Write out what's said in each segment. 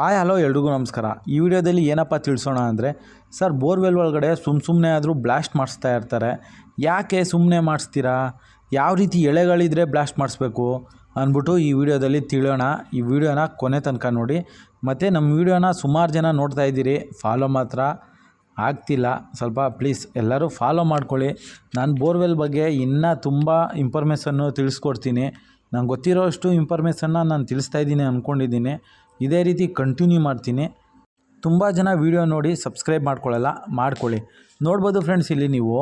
Hi, hello ಎಲ್ರಿಗೂ ನಮಸ್ಕಾರ. ಈ ವಿಡಿಯೋದಲ್ಲಿ ಏನಪ್ಪ ತಿಳಿಸೋಣ ಅಂದರೆ, ಸರ್, ಬೋರ್ವೆಲ್ ಒಳಗಡೆ ಸುಮ್ಮ ಸುಮ್ಮನೆ ಆದರೂ ಬ್ಲಾಸ್ಟ್ ಮಾಡಿಸ್ತಾ ಇರ್ತಾರೆ. ಯಾಕೆ ಸುಮ್ಮನೆ ಮಾಡಿಸ್ತೀರಾ? ಯಾವ ರೀತಿ ಎಳೆಗಳಿದ್ರೆ ಬ್ಲಾಸ್ಟ್ ಮಾಡಿಸ್ಬೇಕು ಅಂದ್ಬಿಟ್ಟು ಈ ವಿಡಿಯೋದಲ್ಲಿ ತಿಳಿಯೋಣ. ಈ ವಿಡಿಯೋನ ಕೊನೆ ತನಕ ನೋಡಿ. ಮತ್ತು ನಮ್ಮ ವಿಡಿಯೋನ ಸುಮಾರು ಜನ ನೋಡ್ತಾ ಇದ್ದೀರಿ. ಫಾಲೋ ಮಾತ್ರ ಆಗ್ತಿಲ್ಲ. ಸ್ವಲ್ಪ ಪ್ಲೀಸ್ ಎಲ್ಲರೂ ಫಾಲೋ ಮಾಡ್ಕೊಳ್ಳಿ. ನಾನು ಬೋರ್ವೆಲ್ ಬಗ್ಗೆ ಇನ್ನೂ ತುಂಬ ಇನ್ಫಾರ್ಮೇಷನ್ನು ತಿಳಿಸ್ಕೊಡ್ತೀನಿ. ನಂಗೆ ಗೊತ್ತಿರೋಷ್ಟು ಇನ್ಫಾರ್ಮೇಷನ್ನ ನಾನು ತಿಳಿಸ್ತಾ ಇದ್ದೀನಿ ಅಂದ್ಕೊಂಡಿದ್ದೀನಿ ಇದೇ ರೀತಿ ಕಂಟಿನ್ಯೂ ಮಾಡ್ತೀನಿ. ತುಂಬ ಜನ ವೀಡಿಯೋ ನೋಡಿ ಸಬ್ಸ್ಕ್ರೈಬ್ ಮಾಡ್ಕೊಳ್ಳಲ್ಲ, ಮಾಡ್ಕೊಳ್ಳಿ. ನೋಡ್ಬೋದು ಫ್ರೆಂಡ್ಸ್ ಇಲ್ಲಿ ನೀವು,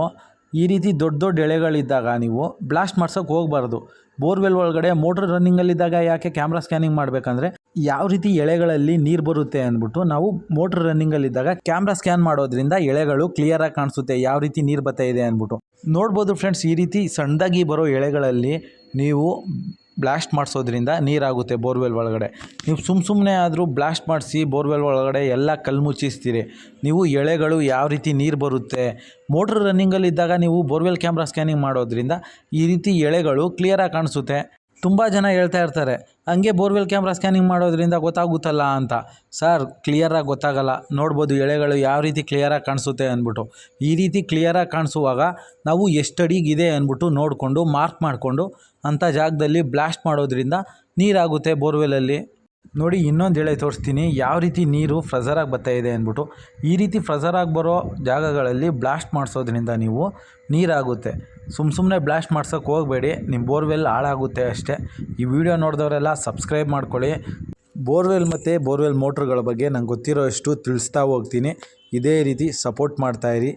ಈ ರೀತಿ ದೊಡ್ಡ ದೊಡ್ಡ ಎಳೆಗಳಿದ್ದಾಗ ನೀವು ಬ್ಲಾಸ್ಟ್ ಮಾಡ್ಸೋಕೆ ಹೋಗಬಾರ್ದು. ಬೋರ್ವೆಲ್ ಒಳಗಡೆ ಮೋಟ್ರ್ ರನ್ನಿಂಗಲ್ಲಿದ್ದಾಗ ಯಾಕೆ ಕ್ಯಾಮ್ರಾ ಸ್ಕ್ಯಾನಿಂಗ್ ಮಾಡಬೇಕಂದ್ರೆ ಯಾವ ರೀತಿ ಎಳೆಗಳಲ್ಲಿ ನೀರು ಬರುತ್ತೆ ಅಂದ್ಬಿಟ್ಟು ನಾವು ಮೋಟ್ರ್ ರನ್ನಿಂಗಲ್ಲಿದ್ದಾಗ ಕ್ಯಾಮ್ರಾ ಸ್ಕ್ಯಾನ್ ಮಾಡೋದ್ರಿಂದ ಎಳೆಗಳು ಕ್ಲಿಯರಾಗಿ ಕಾಣಿಸುತ್ತೆ, ಯಾವ ರೀತಿ ನೀರು ಬರ್ತಾ ಇದೆ ಅಂದ್ಬಿಟ್ಟು. ನೋಡ್ಬೋದು ಫ್ರೆಂಡ್ಸ್ ಈ ರೀತಿ ಸಣ್ಣದಾಗಿ ಬರೋ ಎಳೆಗಳಲ್ಲಿ ನೀವು ಬ್ಲಾಸ್ಟ್ ಮಾಡಿಸೋದ್ರಿಂದ ನೀರಾಗುತ್ತೆ ಬೋರ್ವೆಲ್ ಒಳಗಡೆ. ನೀವು ಸುಮ್ಮ ಸುಮ್ಮನೆ ಆದರೂ ಬ್ಲಾಸ್ಟ್ ಮಾಡಿಸಿ ಬೋರ್ವೆಲ್ ಒಳಗಡೆ ಎಲ್ಲ ಕಲ್ಲು ಮುಚ್ಚಿಸ್ತೀರಿ. ನೀವು ಎಳೆಗಳು ಯಾವ ರೀತಿ ನೀರು ಬರುತ್ತೆ ಮೋಟ್ರ್ ರನ್ನಿಂಗಲ್ಲಿದ್ದಾಗ ನೀವು ಬೋರ್ವೆಲ್ ಕ್ಯಾಮ್ರಾ ಸ್ಕ್ಯಾನಿಂಗ್ ಮಾಡೋದ್ರಿಂದ ಈ ರೀತಿ ಎಳೆಗಳು ಕ್ಲಿಯರಾಗಿ ಕಾಣಿಸುತ್ತೆ. ತುಂಬ ಜನ ಹೇಳ್ತಾ ಇರ್ತಾರೆ, ಹಂಗೆ ಬೋರ್ವೆಲ್ ಕ್ಯಾಮ್ರಾ ಸ್ಕ್ಯಾನಿಂಗ್ ಮಾಡೋದ್ರಿಂದ ಗೊತ್ತಾಗುತ್ತಲ್ಲ ಅಂತ. ಸರ್ ಕ್ಲಿಯರಾಗಿ ಗೊತ್ತಾಗಲ್ಲ. ನೋಡ್ಬೋದು ಎಳೆಗಳು ಯಾವ ರೀತಿ ಕ್ಲಿಯರಾಗಿ ಕಾಣಿಸುತ್ತೆ ಅಂದ್ಬಿಟ್ಟು. ಈ ರೀತಿ ಕ್ಲಿಯರಾಗಿ ಕಾಣಿಸುವಾಗ ನಾವು ಎಷ್ಟು ಅಡಿಗಿದೆ ಅಂದ್ಬಿಟ್ಟು ನೋಡಿಕೊಂಡು, ಮಾರ್ಕ್ ಮಾಡಿಕೊಂಡು ಅಂಥ ಜಾಗದಲ್ಲಿ ಬ್ಲಾಸ್ಟ್ ಮಾಡೋದ್ರಿಂದ ನೀರಾಗುತ್ತೆ ಬೋರ್ವೆಲಲ್ಲಿ. ನೋಡಿ, ಇನ್ನೊಂದು ಎಳೆ ತೋರಿಸ್ತೀನಿ. ಯಾವ ರೀತಿ ನೀರು ಫ್ರೆಸರಾಗಿ ಬರ್ತಾ ಇದೆ ಅಂದ್ಬಿಟ್ಟು. ಈ ರೀತಿ ಫ್ರೆಸರಾಗಿ ಬರೋ ಜಾಗಗಳಲ್ಲಿ ಬ್ಲಾಸ್ಟ್ ಮಾಡಿಸೋದ್ರಿಂದ ನೀವು ನೀರಾಗುತ್ತೆ. ಸುಮ್ಮ ಸುಮ್ಮನೆ ಬ್ಲಾಸ್ಟ್ ಮಾಡ್ಸೋಕ್ಕೆ ಹೋಗಬೇಡಿ ನಿಮ್ಮ ಬೋರ್ವೆಲ್ ಹಾಳಾಗುತ್ತೆ ಅಷ್ಟೇ. ಈ ವಿಡಿಯೋ ನೋಡಿದವರೆಲ್ಲ ಸಬ್ಸ್ಕ್ರೈಬ್ ಮಾಡ್ಕೊಳ್ಳಿ. ಬೋರ್ವೆಲ್ ಮತ್ತು ಬೋರ್ವೆಲ್ ಮೋಟ್ರ್ಗಳ ಬಗ್ಗೆ ನಂಗೆ ಗೊತ್ತಿರೋ ಅಷ್ಟು ತಿಳಿಸ್ತಾ ಹೋಗ್ತೀನಿ. ಇದೇ ರೀತಿ ಸಪೋರ್ಟ್ ಮಾಡ್ತಾಯಿರಿ